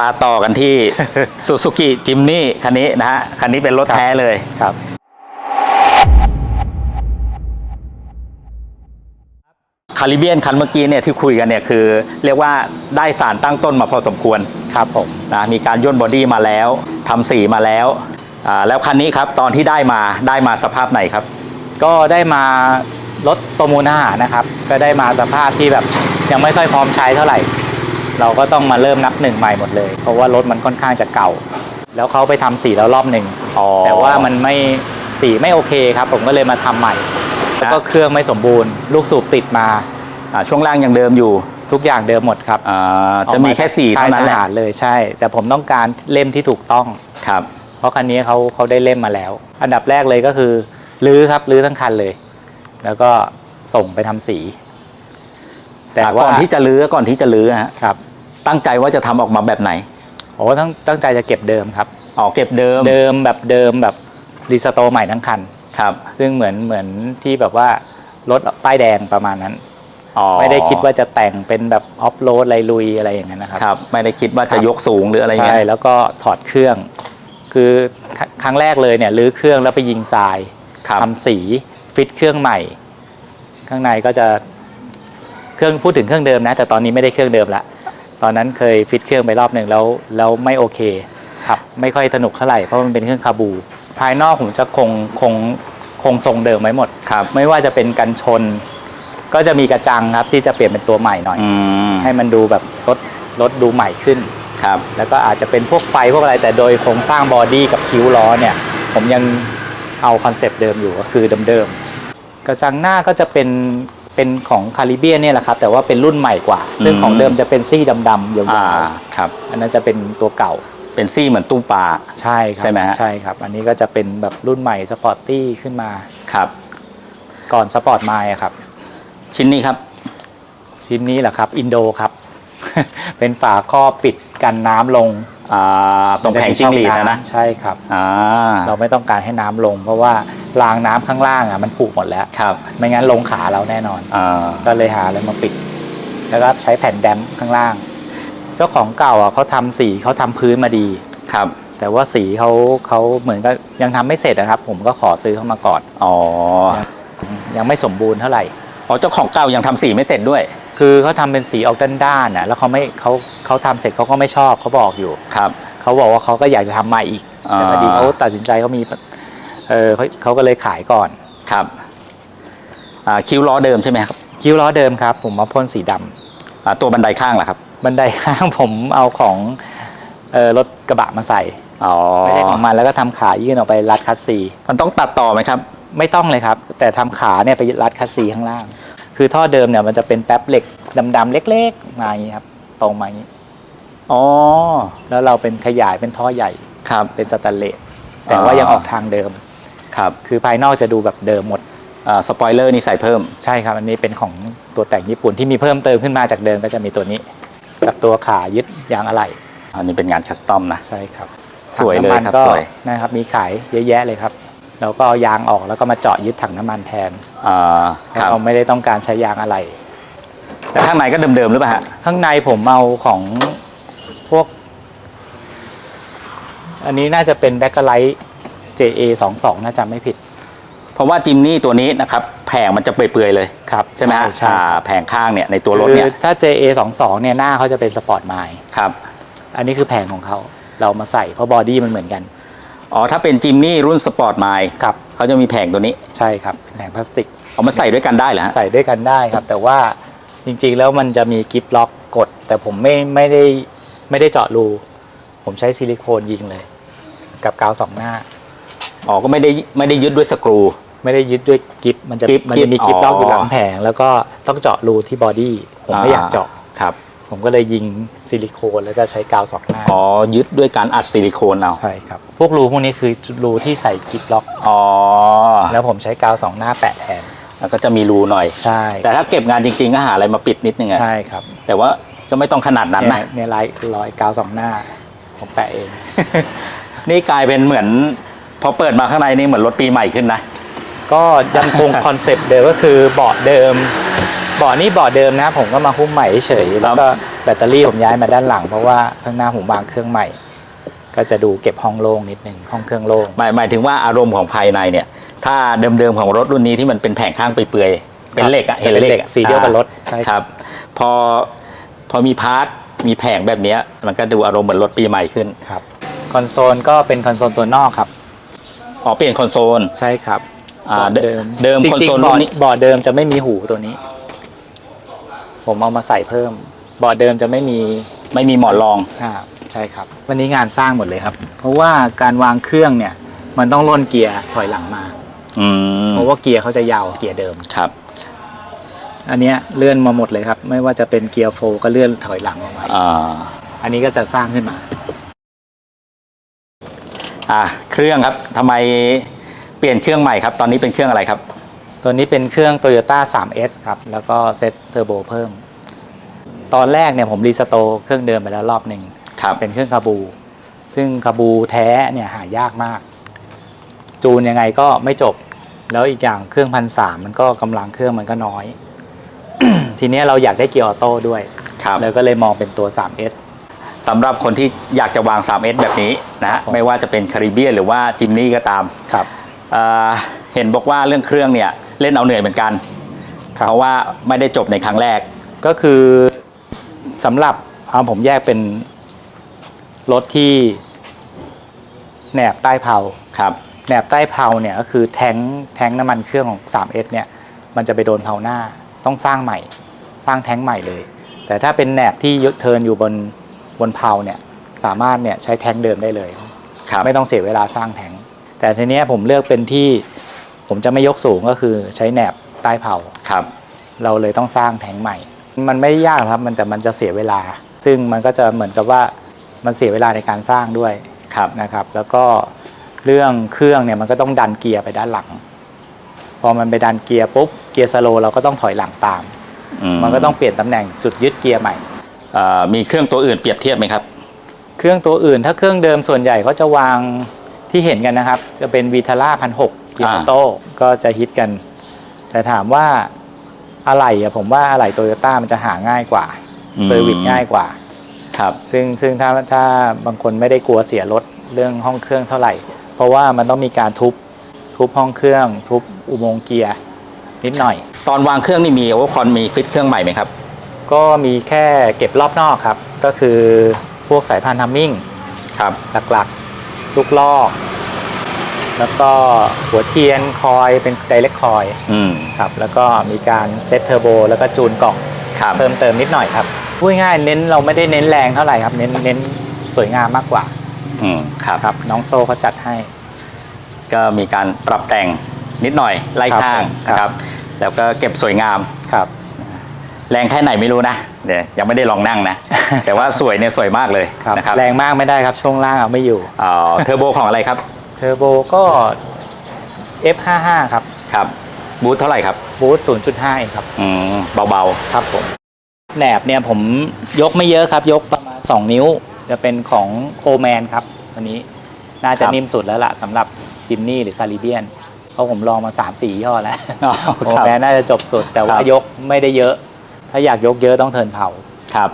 มาต่อกันที่ซูซูกิจิมนี่คันนี้นะฮะคันนี้เป็นรถแท้เลยครับ คาริเบียนคันเมื่อกี้เนี่ยที่คุยกันเนี่ยคือ เรียกว่าได้สารตั้งต้นมาพอสมควรครับผมนะมีการย่นบอดี้มาแล้วทำสีมาแล้วอ่าแล้วคันนี้ครับตอนที่ได้มาได้มาสภาพไหนครับ ก็ได้มารถประมูลอาหารนะครับ ก็ได้มาสภาพที่แบบยังไม่ค่อยพร้อมใช้เท่าไหร่ เราก็ต้องมาเริ่มนับหนึ่งใหม่หมดเลย เพราะว่ารถมันค่อนข้างจะเก่า แล้วเขาไปทำสีแล้วรอบหนึ่งอ๋อแต่ว่ามันไม่สีไม่โอเคครับ ผมก็เลยมาทำใหม่ แล้วก็เครื่องไม่สมบูรณ์ ลูกสูบติดมาอ่าช่วงล่างยังเดิมอยู่ทุกอย่างเดิมหมดครับอ่าจะมีแค่สีเท่านั้นแหละค่ยทหรเลยใช่ แต่ผมต้องการเล่มที่ถูกต้องครับ เพราะคันนี้เขาเขาได้เล่มมาแล้ว อันดับแรกเลยก็คือรื้อครับรื้อทั้งคันเลย แล้วก็ส่งไปทำสีแต่แต่ว่าก่อนที่จะลื้อก่อนที่จะลื้อฮะครับ ตั้งใจว่าจะทำออกมาแบบไหนโอ้ตั้งตั้งใจจะเก็บเดิมครับอ๋อเก็บเดิมเดิมแบบเดิมแบบรีสโตร์ใหม่ทั้งคัน ครับซึ่งเหมือนเหมือนที่แบบว่ารถป้ายแดงประมาณนั้น อ๋อไม่ได้คิดว่าจะแต่งเป็นแบบออฟโรดอะไรลุยอะไรอย่างนั้นนะครับ ครับ ไม่ได้คิดว่าครัจะบยกสูงหรืออะไรใช่เงี้ยแล้วก็ถอดเครื่อง คือคครั้งแรกเลยเนี่ยรื้อเครื่องแล้วไปยิงทรายครับทำสีฟิตเครื่องใหม่ ข้างในก็จะเครื่องพูดถึงเครื่องเดิมนะ แต่ตอนนี้ไม่ได้เครื่องเดิมละ ตอนนั้นเคยฟิตเครื่องไปรอบหนึ่งแล้วแล้วไม่โอเคครับไม่ค่อยสนุกเท่าไหร่เพราะมันเป็นเครื่องคาบู ภายนอกผมจะคงคงคงทรงเดิมไว้หมดครับ ไม่ว่าจะเป็นกันชน ก็จะมีกระจังครับที่จะเปลี่ยนเป็นตัวใหม่หน่อย อืมให้มันดูแบบรถรถดูใหม่ขึ้น ครับแล้วก็อาจจะเป็นพวกไฟพวกอะไรแต่โดยโครงสร้างบอดี้กับคิ้วล้อเนี่ย ผมยังเอาคอนเซปต์เดิมอยู่ก็คือเดิมๆกระจังหน้าก็จะเป็น เป็นของคาริเบียนเนี่ยแหละครับแต่ว่าเป็นรุ่นใหม่กว่า ซึ่งอืมของเดิมจะเป็นซี่ดำๆยาอ่าวครับ ๆอันนั้นจะเป็นตัวเก่าเป็นซี่เหมือนตู้ปลา ใช่ครับใช่ไหมฮะ ใช่ครับ อันนี้ก็จะเป็นแบบรุ่นใหม่สปอร์ตตี้ขึ้นมาครับ ก่อนสปอร์ตไมล์ครับ ชิ้นนี้ครับ ชิ้นนี้แหละครับอินโดครับ เป็นฝาครอบปิดกันน้ำลง อ่าตรงแผงจิ้งหรีดนะนะใช่ครับ อ่า เราไม่ต้องการให้น้ำลง เพราะว่ารางน้ำข้างล่างอะมันผุหมดแล้ว ครับ ไม่งั้นลงขาเราแน่นอน อ่า ก็เลยหาอะไรมาปิด แล้วก็ใช้แผ่นแดมข้างล่าง เจ้าของเก่าอะเขาทำสีเขาทำพื้นมาดี ครับ แต่ว่าสีเขาเขาเหมือนก็ยังทำไม่เสร็จนะครับ ผมก็ขอซื้อเข้ามาก่อนอ๋อ ยังไม่สมบูรณ์เท่าไหร่ อ๋อ เจ้าของเก่ายังทำสีไม่เสร็จด้วย คือเขาทำเป็นสีออกด้านๆน่ะแล้วเขาไม่เขาเขาทำเสร็จเขาก็ไม่ชอบเขาบอกอยู่ครับเขาบอกว่าเขาก็อยากจะทำใหม่อีกแต่พอดีอ่าเขาตัดสินใจเขามีเออเขาเขาก็เลยขายก่อนครับอ่าคิ้วล้อเดิมใช่ไหมครับคิ้วล้อเดิมครับ ผมมาพ่นสีดำอ่าตัวบันไดข้างล่ะครับ บันไดข้างผมเอาของเออรถกระบะมาใส่อ๋อไม่ใช่ของมันแล้วก็ทำขายื่นออกไปรัดคัสซีมันต้องตัดต่อไหมครับ ไม่ต้องเลยครับ แต่ทำขาเนี่ยไปรัดคัสซีข้างล่าง คือท่อเดิมเนี่ยมันจะเป็นแป๊บเหล็กดำๆเล็กๆมาอย่างนี้ครับตรงมาอย่างนี้อ๋อแล้วเราเป็นขยายเป็นท่อใหญ่ครับเป็นสแตนเลสแต่ว่ายังออกทางเดิมครับคือภายนอกจะดูแบบเดิมหมดอ่าสปอยเลอร์นี่ใส่เพิ่มใช่ครับอันนี้เป็นของตัวแต่งญี่ปุ่นที่มีเพิ่มเติมขึ้นมาจากเดิมก็จะมีตัวนี้ กับตัวขายึดยางอะไหล่อันนี้เป็นงานคัสตอมนะใช่ครับสวยเลยถังน้ำมันครับก็สวยนะครับมีขายเยอะแยะเลยครับ เราก็เอายางออกแล้วก็มาเจาะยึดถังน้ำมันแทนอ่าเพครับราะเราไม่ได้ต้องการใช้ยางอะไหล่แต่ข้างในก็เดิมๆหรือเปล่าฮะข้างในผมเอาของพวก อันนี้น่าจะเป็นแบ็คไลท์ JA 2 2น่าจะไม่ผิด เพราะว่าจิมนี่ตัวนี้นะครับแผงมันจะเปื่อยๆเลยครับใช่ไหมฮะใช่ อ่าแผงข้างเนี่ยในตัวรถคืเนี่ยอถ้า JA 2 2เนี่ยหน้าเขาจะเป็นสปอร์ตไมล์ครับ อันนี้คือแผงของเขา เรามาใส่เพราะบอดี้มันเหมือนกัน อ๋อ ถ้าเป็นจิมนี่รุ่นสปอร์ตไมล์ครับ เขาจะมีแผงตัวนี้ ใช่ครับเป็นแผงพลาสติก เอามาใส่ด้วยกันได้เหรอฮะใส่ด้วยกันได้ครับ แต่ว่าจริงๆแล้วมันจะมีกิฟล็อกกด แต่ผมไม่ไม่ได้ไม่ได้เจาะรู ผมใช้ซิลิโคนยิงเลย กับกาวสองหน้า อ๋อ ก็ไม่ได้ไม่ได้ยึดด้วยสกรู ไม่ได้ยึดด้วยกิฟมันจะกิ๊บมันจะมีกิ๊กิบฟล็อกอ๋อออยู่หลังแผง แล้วก็ต้องเจาะรูที่บอดี้ผมไม่อยากเจาะ ครับ ผมก็เลยยิงซิลิโคนแล้วก็ใช้กาวสองหน้าอ๋อยึดด้วยการอัดซิลิโคนเอาใช่ครับ พวกรูพวกนี้คือรูที่ใส่กิฟล็อกอ๋อแล้วผมใช้กาวสองหน้าแปะแทนแล้วก็จะมีรูหน่อยใช่ แต่ถ้าเก็บงานจริงๆก็หาอะไรมาปิดนิดนึงอะใช่ครับ แต่ว่าก็ไม่ต้องขนาดนั้นเนี่ยนะเนี่ยลายรอยกาวสองหน้า ผมแปะเอง นี่กลายเป็นเหมือนพอเปิดมาข้างในนี่เหมือนรถปีใหม่ขึ้นนะก็ยังคงคอนเซปต์เดิมก็คือเบาะเดิมเบาะนี่เบาะเดิมนะ ผมก็มาหุ้มใหม่เฉยๆแล้วก็แบตเตอรี่ผมย้ายมาด้านหลัง เพราะว่าข้างหน้าผมวางเครื่องใหม่ ก็จะดูเก็บห้องโล่งนิดนึงห้องเครื่องโล่งหมายหมายถึงว่าอารมณ์ของภายในเนี่ย ถ้าเดิมๆของรถรุ่นนี้ที่มันเป็นแผงข้างเปื่อยๆเป็นเหล็กอะเห็นเป็นเหเหล็ล็กกอะสีเดียวกับอ่ารถใช่ครับ พอพอมีพาร์ทมีแผงแบบเนี้ยมันก็ดูอารมณ์เหมือนรถปีใหม่ขึ้นครับคอนโซลก็เป็นคอนโซลตัวนอกครับอ๋อเปลี่ยนคอนโซลใช่ครับอ่าบอร์ดเดิมเดิมจคอนริงโซลๆบรุ่อนร์ดนี้บอร์ดเดิมจะไม่มีหูตัวนี้ ผมเอามาใส่เพิ่มบอร์ดเดิมจะไม่มีไม่มีหมอนรอง อ่าใช่ครับ วันนี้งานสร้างหมดเลยครับ เพราะว่าการวางเครื่องเนี่ย มันต้องล่นเกียร์ถอยหลังมา อืมเพราะว่าเกียร์เขาจะยาวกว่าเกียร์เดิม ครับ อันเนี้ยเลื่อนมาหมดเลยครับ ไม่ว่าจะเป็นเกียร์โฟร์ก็เลื่อนถอยหลังออกมาอ่า อันนี้ก็จะสร้างขึ้นมา อ่า เครื่องครับทำไมเปลี่ยนเครื่องใหม่ครับ ตอนนี้เป็นเครื่องอะไรครับ ตัวนี้เป็นเครื่อง Toyota 3S ครับ แล้วก็เซตเทอร์โบเพิ่ม ตอนแรกเนี่ยผมรีสโตร์เครื่องเดิมไปแล้วรอบหนึ่งครับเป็นเครื่องคาบู ซึ่งคาบูแท้เนี่ยหายากมาก จูนยังไงก็ไม่จบ แล้วอีกอย่างเครื่องพันสามมันก็กำลังเครื่องมันก็น้อย ทีเนี้ยเราอยากได้เกียร์ออโต้ด้วยครับแล้วก็เลยมองเป็นตัว 3S สำหรับคนที่อยากจะวาง 3S แบบนี้นะฮะครับผมไม่ว่าจะเป็นคาริเบียนหรือว่าจิมนี่ก็ตามครับเอ่อเห็นบอกว่าเรื่องเครื่องเนี่ย เล่นเอาเหนื่อยเหมือนกันเพราะว่าไม่ได้จบในครั้งแรก ก็คือสำหรับเอาผมแยกเป็นรถที่แหนบใต้เผาครับแหนบใต้เผาเนี่ยก็คือแทงค์แทงค์น้ำมันเครื่องของ 3S เนี่ยมันจะไปโดนเผาหน้าต้องสร้างใหม่ สร้างแทงค์ใหม่เลย แต่ถ้าเป็นแหนบที่ยกเทิร์นอยู่บนบนเผาเนี่ยสามารถเนี่ยใช้แทงค์เดิมได้เลยครับไม่ต้องเสียเวลาสร้างแทงค์แต่ทีเนี้ยผมเลือกเป็นที่ ผมจะไม่ยกสูงก็คือใช้แหนบใต้เผาครับ เราเลยต้องสร้างแทงค์ใหม่ มันไม่ได้ยากครับมันแต่มันจะเสียเวลา ซึ่งมันก็จะเหมือนกับว่ามันเสียเวลาในการสร้างด้วยครับนะครับ แล้วก็เรื่องเครื่องเนี่ยมันก็ต้องดันเกียร์ไปด้านหลัง พอมันไปดันเกียร์ปุ๊บเกียร์สโลว์เราก็ต้องถอยหลังตาม มันก็ต้องเปลี่ยนตำแหน่งจุดยึดเกียร์ใหม่เอ่อมีเครื่องตัวอื่นเปรียบเทียบไหมครับ เครื่องตัวอื่นถ้าเครื่องเดิมส่วนใหญ่เขาจะวางที่เห็นกันนะครับ จะเป็นวีทาร่าพันหก เกียร์ออ่าอโต้ก็จะฮิตกัน แต่ถามว่าอะไหล่อะผมว่าอะไหล่โตโยต้ามันจะหาง่ายกว่าเซอร์วิสง่ายกว่า ครับ ซึ่งซึ่งถ้าถ้าบางคนไม่ได้กลัวเสียรถเรื่องห้องเครื่องเท่าไหร่ เพราะว่ามันต้องมีการทุบทุบห้องเครื่อง ทุบอุโมงค์เกียร์นิดหน่อย ตอนวางเครื่องนี่มีโอเวอร์คอนมีฟิตเครื่องใหม่ไหมครับ ก็มีแค่เก็บรอบนอกครับ ก็คือพวกสายพานทัมมิ่งครับหลักๆ ลูกลอก แล้วก็หัวเทียนคอยเป็นไดเรกคอยอืมครับแล้วก็มีการเซตเทอร์โบแล้วก็จูนกล่องครับเพิ่มเติมนิดหน่อยครับพูดง่ายๆเน้นเราไม่ได้เน้นแรงเท่าไหร่ครับ เน้นเน้นสวยงามมากกว่าอืมครับครับ น้องโซ่เขาจัดให้ ก็มีการปรับแต่งนิดหน่อยไล่ครับข้างผม นะคครัรับบแล้วก็เก็บสวยงาม ครับ แรงแค่ไหนไม่รู้นะเดี๋ยวยังไม่ได้ลองนั่งนะ แต่ว่าสวยเนี่ยสวยมากเลยครับนะครับแรงมากไม่ได้ครับช่วงล่างเอาไม่อยู่ เอ่อเทอร์โบของอะไรครับ เทอร์โบก็ F55 ครับ ครับบูทเท่าไหร่ครับบูสต์0.5เองครับ อืมเบาครับผม แหนบเนี่ยผมยกไม่เยอะครับ ยกประมาณ 2 นิ้ว จะเป็นของโอแมนครับอันนี้น่าจะนิ่มสุดแล้วล่ะสำหรับจิมนี่หรือคาริเบียน เพราะผมลองมา 3 4ย่อแล้ว ๆอ๋อโอครับ แมนน่าจะจบสุด แต่ว่าครับ ยกไม่ได้เยอะ ถ้าอยากยกเยอะต้องเทิร์นเผาครับ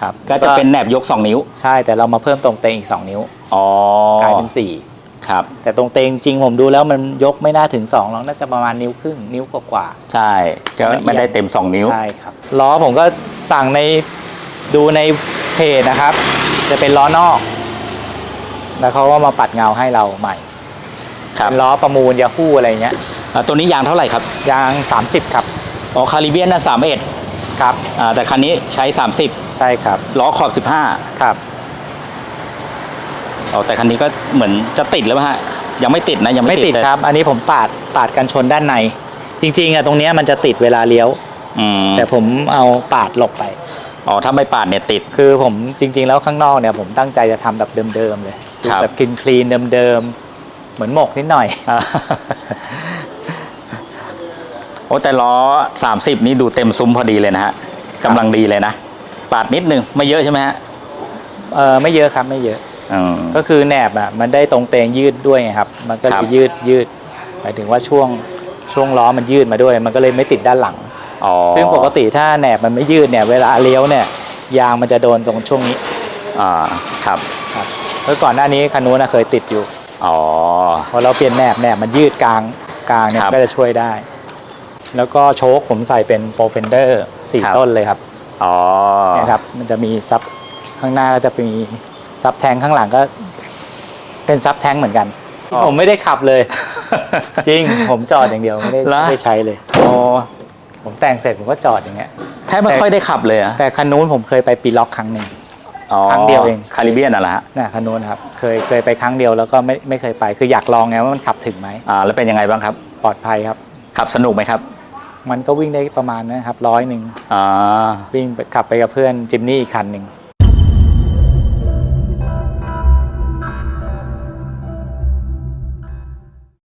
ครับก็จะเป็นแหนบยก 2 นิ้ว ใช่แต่เรามาเพิ่มตรงเตงอีก 2 นิ้ว อ๋อกลายเป็น ครับ4แต่ตรงเตงจริงผมดูแล้วมันยกไม่น่าถึง2หรอกน่าจะประมาณนิ้วครึ่งนิ้วกว่าใช่ก็ไม่ได้เต็ม 2 นิ้วใช่ครับล้อผมก็สั่งในดูในเพจนะครับ จะเป็นล้อนอก แล้วเขาก็มาปัดเงาให้เราใหม่ครับเป็นล้อประมูลยาคู่อะไรเงี้ยอ่าตัวนี้ยางเท่าไหร่ครับยาง 30 ครับอ๋อคาริเบียนน่ะสามเอ็ดครับอ่าแต่คันนี้ใช้ใช่ครับ30ล้อขอบครับ 15อ๋อแต่คันนี้ก็เหมือนจะติดแล้วฮะยังไม่ติดนะยังไม่ไม่ติดแต่ครับ อันนี้ผมปาดปาดกันชนด้านใน จริงๆอะตรงเนี้ยมันจะติดเวลาเลี้ยว อืมแต่ผมเอาปาดหลบไป อ๋อถ้าไม่ปาดเนี่ยติด คือผมจริง ๆ แล้วข้างนอกเนี่ยผมตั้งใจจะทำแบบเดิมๆเลยครับ แบบคลีนคลีนๆเดิมๆเหมือนหมกนิดหน่อยอ่าโอ้แต่ล้อ 30 นี่ดูเต็มซุ้มพอดีเลยนะฮะกำลังดีเลยนะ ปาดนิดนึงไม่เยอะใช่ไหมฮะ เออไม่เยอะครับไม่เยอะอืม ก็คือแหนบอะมันได้ตรงเตงยืดด้วยไงครับ มันก็ครัจะบยืดยืดหมายถึงว่าช่วงช่วงล้อมันยืดมาด้วย มันก็เลยไม่ติดด้านหลังอ๋อซึ่งปกติถ้าแหนบมันไม่ยืดเนี่ยเวลาเลี้ยวเนี่ยยางมันจะโดนตรงช่วงนี้อ่าครับครับเมื่อก่อนหน้านี้คันนู้นนะเคยติดอยู่อ๋อพอเราเปลี่ยนแหนบแหนบมันยืดกลางกลางเนี่ยครับก็จะช่วยได้ แล้วก็โชคผมใส่เป็นโปรเฟนเดอร์สี่ครับต้นเลยครับอ๋อเนี่ยครับมันจะมีซับข้างหน้าก็จะมี ซับแทงข้างหลังก็ เป็นซับแทงเหมือนกันอ๋อ ผมไม่ได้ขับเลย จริง ผมจอดอย่างเดียวไม่ได้เหรอ ไม่ได้ใช้เลย อ๋อผมแต่งเสร็จผมก็จอดอย่างเงี้ย แทบไม่ค่อยได้ขับเลยอะแต่คันนู้นผมเคยไปปีล็อกครั้งหนึ่ง อ๋อครั้งเดียวเอง คาริเบียนน่ะแหละฮะน่ะคันนู้นครับ เคยเคยไปครั้งเดียวแล้วก็ไม่ไม่เคยไป คืออยากลองไงว่ามันขับถึงไหมอ่า แล้วเป็นยังไงบ้างครับ ปลอดภัยครับ ขับสนุกไหมครับ มันก็วิ่งได้ประมาณนะครับร้อยหนึ่งอ่า วิ่งไปขับไปกับเพื่อนจิมนี่อีกคันหนึ่ง